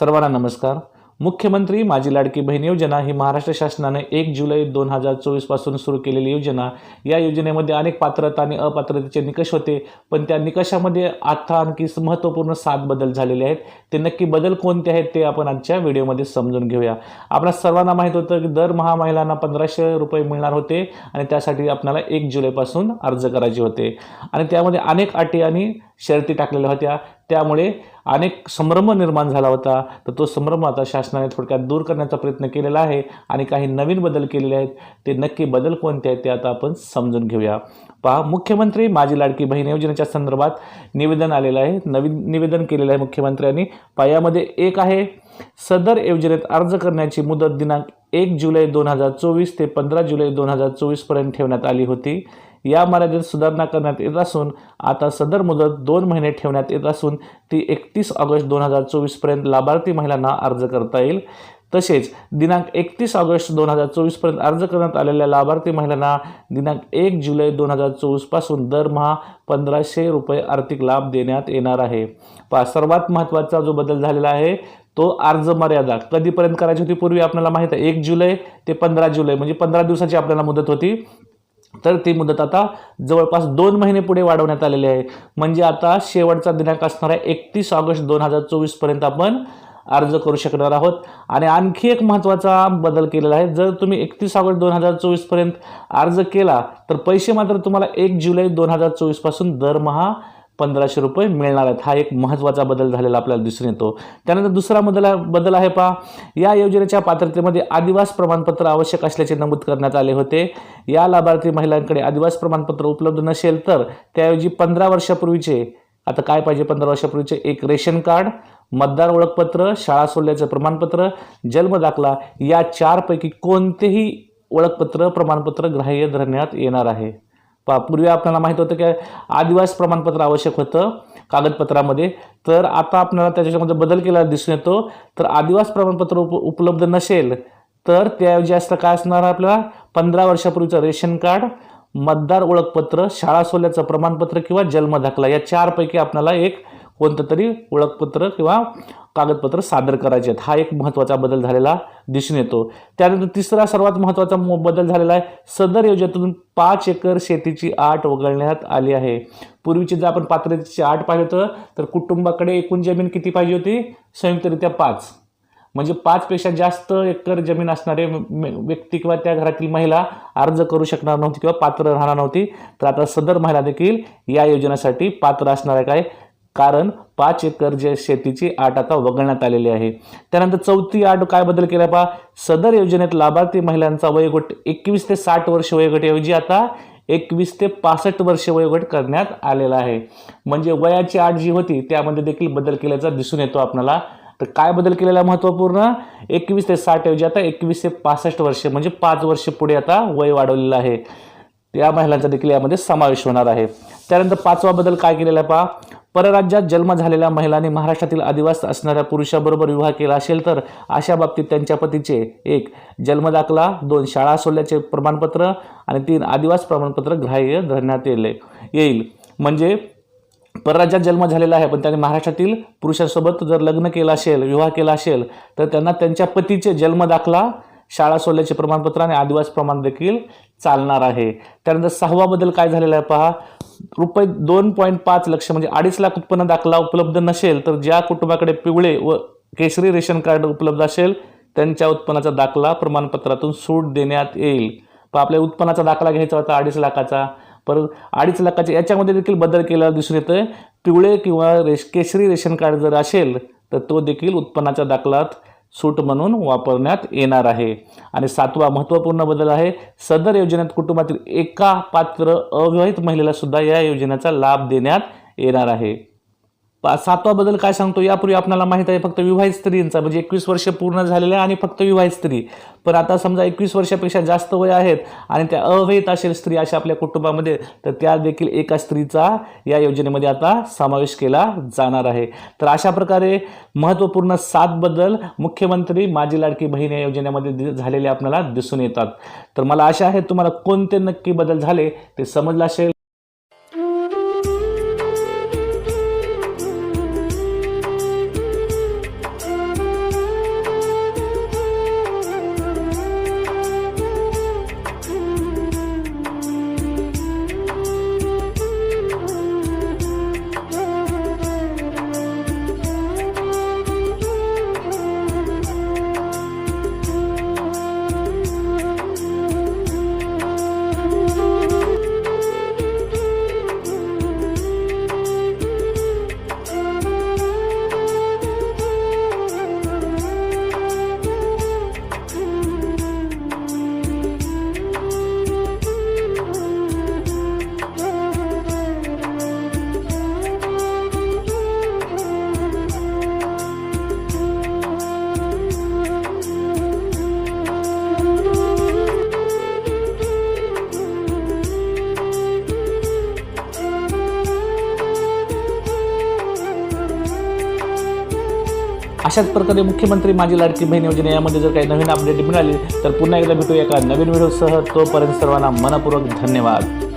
सर्वांना नमस्कार. मुख्यमंत्री माझी लाडकी बहीण योजना ही महाराष्ट्र शासनाने एक जुलै दोन हजार चोवीसपासून सुरू केलेली योजना. या योजनेमध्ये अनेक पात्रता आणि अपात्रतेचे निकष होते पण त्या निकषामध्ये आता आणखी महत्त्वपूर्ण सात बदल झालेले आहेत. ते नक्की बदल कोणते आहेत ते आपण आजच्या व्हिडिओमध्ये समजून घेऊया. आपल्या सर्वांना माहीत होतं की दरमहा महिलांना पंधराशे रुपये मिळणार होते आणि त्यासाठी आपल्याला एक जुलैपासून अर्ज करायचे होते. आणि त्यामध्ये अनेक अटी आणि शर्ती टाकलेल्या होत्या. त्यामुळे अनेक संभ्रम निर्माण झाला होता. तर तो संभ्रम आता शासनाने थोडक्यात दूर करण्याचा प्रयत्न केलेला आहे आणि काही नवीन बदल केलेले आहेत. ते नक्की बदल कोणते आहेत ते आता आपण समजून घेऊया. पहा मुख्यमंत्री माझी लाडकी बहीण योजनेच्या संदर्भात निवेदन आलेलं आहे. नवीन निवेदन केलेलं आहे मुख्यमंत्र्यांनी. पायामध्ये एक आहे सदर योजनेत अर्ज करण्याची मुदत दिनांक एक जुलै दोन हजार चोवीस ते पंधरा जुलै दोन हजार चोवीसपर्यंत ठेवण्यात आली होती. या मर्यादेत सुधारणा करण्यात येत असून आता सदर मुदत दोन महिने ठेवण्यात येत असून ती एकतीस ऑगस्ट दोन हजार चोवीसपर्यंत लाभार्थी महिलांना अर्ज करता येईल. तसेच दिनांक एकतीस ऑगस्ट दोन हजार चोवीसपर्यंत अर्ज करण्यात आलेल्या लाभार्थी महिलांना दिनांक एक जुलै दोन हजार चोवीसपासून दरमहा पंधराशे रुपये आर्थिक लाभ देण्यात येणार आहे. पहा सर्वात महत्त्वाचा जो बदल झालेला आहे तो अर्ज मर्यादा. कधीपर्यंत करायची होती पूर्वी आपल्याला माहीत आहे? एक जुलै ते पंधरा जुलै म्हणजे पंधरा दिवसाची आपल्याला मुदत होती. तर ती मुदत आता जवळपास दोन महिने पुढे वाढवण्यात आलेली आहे. म्हणजे आता शेवटचा दिनांक असणार आहे एकतीस ऑगस्ट दोन हजार चोवीसपर्यंत आपण अर्ज करू शकणार आहोत. आणि आणखी एक महत्त्वाचा बदल केलेला आहे. जर तुम्ही एकतीस ऑगस्ट दोन हजार चोवीसपर्यंत अर्ज केला तर पैसे मात्र तुम्हाला एक जुलै दोन हजार चोवीसपासून दरमहा पंधराशे रुपये मिळणार आहेत. हा एक महत्त्वाचा बदल झालेला आपल्याला दिसून येतो. त्यानंतर दुसरा बदल बदल आहे पहा. या योजनेच्या पात्रतेमध्ये आदिवास प्रमाणपत्र आवश्यक असल्याचे नमूद करण्यात आले होते. या लाभार्थी महिलांकडे आदिवास प्रमाणपत्र उपलब्ध नसेल तर त्याऐवजी पंधरा वर्षापूर्वीचे आता काय पाहिजे पंधरा वर्षापूर्वीचे? एक रेशन कार्ड मतदार ओळखपत्र शाळा सोडल्याचं प्रमाणपत्र जन्म दाखला या चारपैकी कोणतेही ओळखपत्र प्रमाणपत्र ग्राह्य धरण्यात येणार आहे. पा पूर्वी आपल्याला माहीत होतं की आदिवास प्रमाणपत्र आवश्यक होतं कागदपत्रामध्ये. तर आता आपल्याला त्याच्यामध्ये बदल केला दिसून येतो. तर आदिवास प्रमाणपत्र उप उपलब्ध नसेल तर त्याऐवजी असलं काय असणार आपल्याला? पंधरा वर्षापूर्वीचं रेशन कार्ड मतदार ओळखपत्र शाळा सोल्याचं प्रमाणपत्र किंवा जन्म दाखला या चारपैकी आपल्याला एक कोणतं तरी ओळखपत्र किंवा कागदपत्र सादर करायचे आहेत. हा एक महत्त्वाचा बदल झालेला दिसून येतो. त्यानंतर तिसरा सर्वात महत्त्वाचा बदल झालेला आहे. सदर योजनेतून पाच एकर शेतीची आट वगळण्यात आली आहे. पूर्वीची जर आपण पात्रतेची आट पाहिलं होतं तर कुटुंबाकडे एकूण जमीन किती पाहिजे होती? संयुक्तरित्या पाच. म्हणजे पाचपेक्षा जास्त एकर जमीन असणारे व्यक्ती किंवा त्या घरातील महिला अर्ज करू शकणार नव्हती किंवा पात्र राहणार नव्हती. तर आता सदर महिला देखील या योजनेसाठी पात्र असणार आहे काय कारण पाच एकर जे शेतीची आट आता वगळण्यात आलेली आहे. त्यानंतर चौथी आट काय बदल केला पहा? सदर योजनेत लाभार्थी महिलांचा वयोगट एकवीस ते साठ वर्ष वयोगटऐवजी आता एकवीस ते पासष्ट वर्ष वयोगट करण्यात आलेला आहे. म्हणजे वयाची आट जी होती त्यामध्ये देखील बदल केल्याचा दिसून येतो आपल्याला तर काय बदल केलेला महत्त्वपूर्ण? एकवीस ते साठ ऐवजी आता एकवीस ते पासष्ट वर्ष म्हणजे पाच वर्ष पुढे आता वय वाढवलेलं आहे. त्या महिलांचा देखील यामध्ये समावेश होणार आहे. त्यानंतर पाचवा बदल काय केलेला आहे पहा? परराज्यात जन्म झालेल्या महिलांनी महाराष्ट्रातील आदिवासी असणाऱ्या पुरुषाबरोबर विवाह केला असेल तर अशा बाबतीत त्यांच्या पतीचे एक जन्मदाखला दोन शाळा सोडल्याचे प्रमाणपत्र आणि तीन आदिवास प्रमाणपत्र ग्राह्य धरण्यात येले येईल. म्हणजे परराज्यात जन्म झालेला आहे पण त्यांनी महाराष्ट्रातील पुरुषांसोबत जर लग्न केलं असेल विवाह केला असेल तर त्यांना त्यांच्या पतीचे जन्मदाखला शाळा सोडल्याचे प्रमाणपत्र आणि आदिवास प्रमाण देखील चालणार आहे. त्यानंतर सहावा बदल काय झालेला आहे पहा. रुपये दोन पॉईंट पाच लक्ष म्हणजे अडीच लाख उत्पन्न दाखला उपलब्ध नसेल तर ज्या कुटुंबाकडे पिवळे व केशरी रेशन कार्ड उपलब्ध असेल त्यांच्या उत्पन्नाचा दाखला प्रमाणपत्रातून सूट देण्यात येईल. पण आपल्या उत्पन्नाचा दाखला घ्यायचा होता अडीच लाखाचा. परत अडीच लाखाच्या याच्यामध्ये देखील बदल केला दिसून येतं पिवळे किंवा रेश केशरी रेशन कार्ड जर असेल तर तो देखील उत्पन्नाच्या दाखलात सूट म्हणून वापरण्यात येणार आहे. आणि सातवा महत्त्वपूर्ण बदल आहे सदर योजनेत कुटुंबातील एका पात्र अविवाहित महिलेला सुद्धा या योजनेचा लाभ देण्यात येणार आहे. सातवा बदल काय सांगतो? यापूर्वी आपल्याला माहीत आहे फक्त विवाहित स्त्रींचा म्हणजे एकवीस वर्ष पूर्ण झालेले आहे आणि फक्त विवाहित स्त्री. पण आता समजा एकवीस वर्षापेक्षा जास्त वय आहेत आणि त्या अवैध असेल स्त्री अशा आपल्या कुटुंबामध्ये तर त्या देखील एका स्त्रीचा या योजनेमध्ये आता समावेश केला जाणार आहे. तर अशा प्रकारे महत्त्वपूर्ण सात बदल मुख्यमंत्री माझी लाडकी बहीण या योजनेमध्ये दि- झालेले आपल्याला दिसून येतात. तर मला आशा आहे तुम्हाला कोणते नक्की बदल झाले ते समजलं असेल. अशाच प्रकारे मुख्यमंत्री माझी लाडकी बहीण योजना यामध्ये जर काही नवीन अपडेट मिळाली तर पुन्हा एकदा भेटू एका नवीन व्हिडिओसह तोपर्यंत सर्वांना मनपूर्वक धन्यवाद.